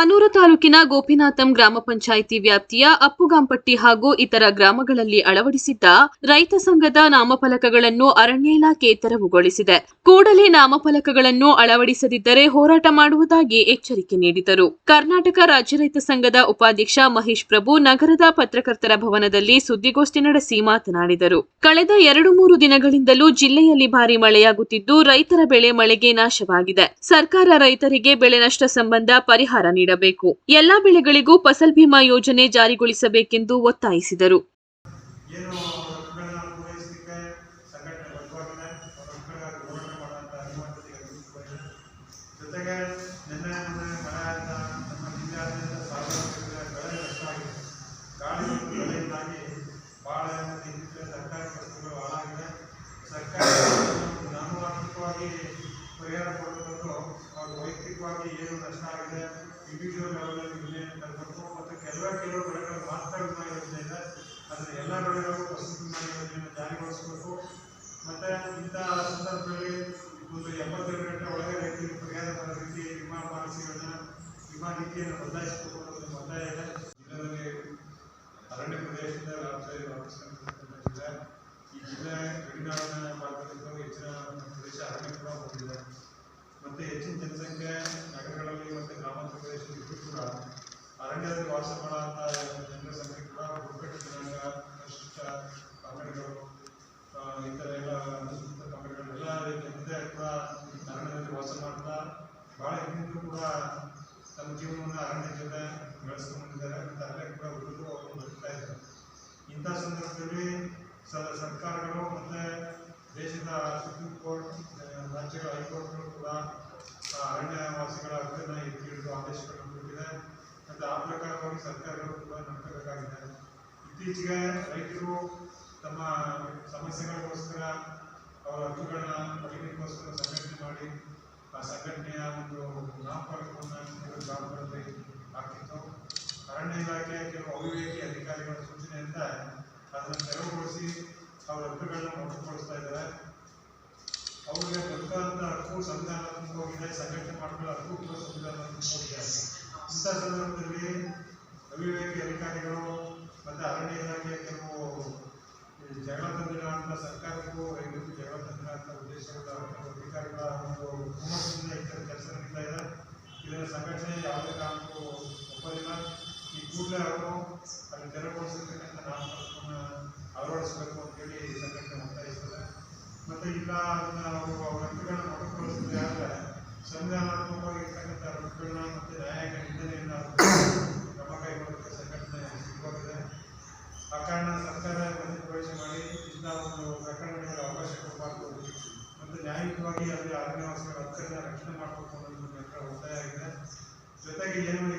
ಹನೂರು ತಾಲೂಕಿನ ಗೋಪಿನಾಥಂ ಗ್ರಾಮ ಪಂಚಾಯಿತಿ ವ್ಯಾಪ್ತಿಯ ಅಪ್ಪುಗಾಂಪಟ್ಟಿ ಹಾಗೂ ಇತರ ಗ್ರಾಮಗಳಲ್ಲಿ ಅಳವಡಿಸಿದ್ದ ರೈತ ಸಂಘದ ನಾಮಫಲಕಗಳನ್ನು ಅರಣ್ಯ ಇಲಾಖೆ ತೆರವುಗೊಳಿಸಿದೆ. ಕೂಡಲೇ ನಾಮಫಲಕಗಳನ್ನು ಅಳವಡಿಸದಿದ್ದರೆ ಹೋರಾಟ ಮಾಡುವುದಾಗಿ ಎಚ್ಚರಿಕೆ ನೀಡಿದರು. ಕರ್ನಾಟಕ ರಾಜ್ಯ ರೈತ ಸಂಘದ ಉಪಾಧ್ಯಕ್ಷ ಮಹೇಶ್ ಪ್ರಭು ನಗರದ ಪತ್ರಕರ್ತರ ಭವನದಲ್ಲಿ ಸುದ್ದಿಗೋಷ್ಠಿ ನಡೆಸಿ ಮಾತನಾಡಿದರು. ಕಳೆದ ಎರಡು ಮೂರು ದಿನಗಳಿಂದಲೂ ಜಿಲ್ಲೆಯಲ್ಲಿ ಭಾರಿ ಮಳೆಯಾಗುತ್ತಿದ್ದು ರೈತರ ಬೆಳೆ ಮಳೆಗೆ ನಾಶವಾಗಿದೆ. ಸರ್ಕಾರ ರೈತರಿಗೆ ಬೆಳೆ ನಷ್ಟ ಸಂಬಂಧ ಪರಿಹಾರ ನೀಡಬೇಕು. ಎಲ್ಲಾ ಬೆಳೆಗಳಿಗೂ ಫಸಲ್ ಭೀಮಾ ಯೋಜನೆ ಜಾರಿಗೊಳಿಸಬೇಕೆಂದು ಒತ್ತಾಯಿಸಿದರು ಹಕ್ಕುಗಳನ್ನ ಪೂರೈಸಲಿಕ್ಕೆ ಸಂಘಟನೆ ಬದ್ಧವಾಗಿದೆ ಅವ್ರ ಹಕ್ಕುಗಳಿಗಾಗಿ ಹೋರಾಟ ಮಾಡುವಂಥ ಅನಿವಾರ್ಯತೆ ಎದುರಿಸಿಕೊಂಡಿದೆ ಜೊತೆಗೆ ನಿನ್ನೆ ಮೊನ್ನೆ ಮಳೆ ಆದ ನಮ್ಮ ಜಿಲ್ಲೆಯಾದ್ಯಂತ ಸಾವಿರಾರು ಎಕರೆ ಬೆಳೆ ನಷ್ಟ ಆಗಿದೆ ಗಾಳಿ ಮತ್ತು ಮಳೆಯಿಂದಾಗಿ ಬಾಳೆ ಮತ್ತು ಇನ್ನಿತರ ಸರ್ಕಾರಿ ವಸ್ತುಗಳು ಹಾಳಾಗಿದೆ ಸರ್ಕಾರ ನಾಮಮಾತ್ರವಾಗಿ ಪರಿಹಾರ ಕೊಡಬೇಕು. ಅವ್ರು ವೈಯಕ್ತಿಕವಾಗಿ ಏನು ನಷ್ಟ ಆಗಿದೆ ಇಂಡಿವಿಜುವಲ್ ಲೆವೆಲಲ್ಲಿ ಇದೆ ತರಬೇಕು ಮತ್ತು ಕೆಲವ ಕೆಲವು ಬೆಳೆಗಳು ಮಾತ್ರ ವಿಮಾ ಇದೆ. ಆದರೆ ಎಲ್ಲ ಬೆಳೆಗಳಿಗೂ ವಸತಿ ಬಿಮಾ ಯೋಜನೆಯನ್ನು ಜಾರಿಗೊಳಿಸಬೇಕು. ಮತ್ತು ಇಂಥ ಸಂದರ್ಭದಲ್ಲಿ ಒಂದು ಎಂಬತ್ತೆರಡು ಗಂಟೆ ಒಳಗೆ ರೈತರಿಗೆ ಪರಿಹಾರ ಬರೋ ರೀತಿ ವಿಮಾ ಪಾಲಿಸಿಗಳನ್ನ ವಿಮಾ ನೀತಿಯನ್ನು ಬದಲಾಯಿಸಬೇಕು ಅನ್ನೋದು ಒತ್ತಾಯ ಇದೆ ಜಿಲ್ಲೆಯಲ್ಲಿ ಅರಣ್ಯ ಪ್ರದೇಶದಿಂದ ರಾಜ್ಯ ವಾಪಸ್ಸಿದೆ ಈ ಜಿಲ್ಲೆ ಗಡಿನಾಡಿನ ಭಾಗದಲ್ಲಿದ್ದು ಹೆಚ್ಚಿನ ಪ್ರದೇಶ ಅರಣ್ಯ ಕೂಡ ಹೊಂದಿದೆ ಮತ್ತು ಹೆಚ್ಚಿನ ಜನಸಂಖ್ಯೆ ನಗರಗಳಲ್ಲಿ ಮತ್ತು ಗ್ರಾಮಾಂತರ ಪ್ರದೇಶದಲ್ಲಿ ಕೂಡ ಅರಣ್ಯದಲ್ಲಿ ವಾಸ ಮಾಡುವಂಥ ಜನರ ಸಂಖ್ಯೆ ಕೂಡ ಬುಡಕಟ್ಟು ಜನಾಂಗ ಪರಿಶಿಷ್ಟ ಪಂಗಡಗಳು ಈ ಇತರ ಎಲ್ಲ ಅನುಸೂಚಿತ ಎಲ್ಲ ಜನತೆ ಕೂಡ ಅರಣ್ಯದಲ್ಲಿ ವಾಸ ಮಾಡ್ತಾ ಭಾಳ ಹಿಂದೂ ಕೂಡ ತಮ್ಮ ಜೀವನವನ್ನು ಅರಣ್ಯ ಜೊತೆ ಬೆಳೆಸ್ಕೊಂಡಿದ್ದಾರೆ ಮತ್ತು ಅಲ್ಲೇ ಕೂಡ ಉಳಿದು ಅವರು ಬದುಕ್ತಾ ಇದ್ದಾರೆ. ಇಂಥ ಸಂದರ್ಭದಲ್ಲಿ ಸರ್ಕಾರಗಳು ಮತ್ತು ದೇಶದ ಸುಪ್ರೀಂ ಕೋರ್ಟ್ ರಾಜ್ಯಗಳ ಹೈಕೋರ್ಟ್ಗಳು ಕೂಡ ಅರಣ್ಯವಾಸಿಗಳ ಹಕ್ಕನ್ನು ಎತ್ತಿ ಹಿಡಿದು ಕೊಟ್ಟಿದೆ ಮತ್ತು ಆ ಪ್ರಕಾರವಾಗಿ ಸರ್ಕಾರಗಳು ಕೂಡ ನಡ್ಕೋಬೇಕಾಗಿದೆ. ಇತ್ತೀಚೆಗೆ ರೈತರು ತಮ್ಮ ಸಮಸ್ಯೆಗಳಿಗೋಸ್ಕರ ಅವರ ಹಕ್ಕುಗಳನ್ನ ಪಡೆಯಲಿಕ್ಕೋಸ್ಕರ ಸಂಘಟನೆ ಮಾಡಿ, ಆ ಸಂಘಟನೆಯ ಒಂದು ನಾಮಫಲಕವನ್ನು ಗ್ರಾಮಗಳಲ್ಲಿ ಆಗ್ತಿತ್ತು ಅರಣ್ಯ ಇಲಾಖೆ ಕೆಲವು ಅವಿವೇಕಿ ಅಧಿಕಾರಿಗಳ ಸೂಚನೆಯಿಂದ ಅದನ್ನು ತೆರವುಗೊಳಿಸಿ ಅವರ ಹಕ್ಕುಗಳನ್ನ ಮೊಟಕುಗೊಳಿಸ್ತಾ ಇದ್ದಾರೆ. ಅವರಿಗೆ ಬದುಕುವಂಥ ಹಕ್ಕು ಹೋಗಿದೆ, ಸಂಘಟನೆ ಮಾಡ್ಕೊಳ್ಳೋ ಹಕ್ಕು ಕೂಡ ಸಂವಿಧಾನಾತ್ಮಕವಾಗಿದೆ ಇಂಥ ಸಂದರ್ಭದಲ್ಲಿ ಅವಿವೇಕಿ ಅಧಿಕಾರಿಗಳು ಮತ್ತು ಅರಣ್ಯ ಇಲಾಖೆ ಕೆಲವು ಜಗಳ ತಂದಿರ ಅಂತ ಸರ್ಕಾರಕ್ಕೂ ರೈತರಿಗೂ ಜಗಳ ತಂದಿರ ಅಂತ ಉದ್ದೇಶಗಳ ಅಧಿಕಾರಿಗಳ ಒಂದು ಹುಮ್ಮಸ್ಸಿನಿಂದ ಥರ ಕೆಲಸ ನಡೀತಾ ಇದೆ. ಇದರ ಸಂಘಟನೆ ಯಾವುದೇ ಕಾರಣಕ್ಕೂ ಒಪ್ಪೋದಿಲ್ಲ. ಈ ಕೂಡಲೇ ಅವರು ಅಲ್ಲಿ ತೆರವುಗೊಳಿಸಿರ್ತಕ್ಕಂಥ ನಾಮಪತ್ರವನ್ನು ಅಳವಡಿಸಬೇಕು ಅಂತೇಳಿ ಸಂಘಟನೆ ಒತ್ತಾಯಿಸ್ತದೆ ಮತ್ತು ಇಲ್ಲ ಅದನ್ನು ಅವರು ಅವರ ಹಕ್ಕುಗಳನ್ನು ಮೊಟಕುಗೊಳಿಸಿದ್ರೆ ಆದರೆ ಸಂವಿಧಾನಾತ್ಮಕವಾಗಿ ಮತ್ತು ಆ ಕಾರಣ ಸರ್ಕಾರ ಪ್ರವೇಶ ಮಾಡಿ ಇಂತಹ ಒಂದು ಅವಕಾಶ ಕೊಡಬಾರ್ದು. ಮತ್ತು ನ್ಯಾಯಿಕವಾಗಿ ಅಲ್ಲಿ ಅರಣ್ಯವಾಸಿಗಳ ಹಕ್ಕನ್ನು ರಕ್ಷಣೆ ಮಾಡಬೇಕು ಅನ್ನೋದು ಒತ್ತಾಯ ಆಗಿದೆ ಜೊತೆಗೆ ಏನು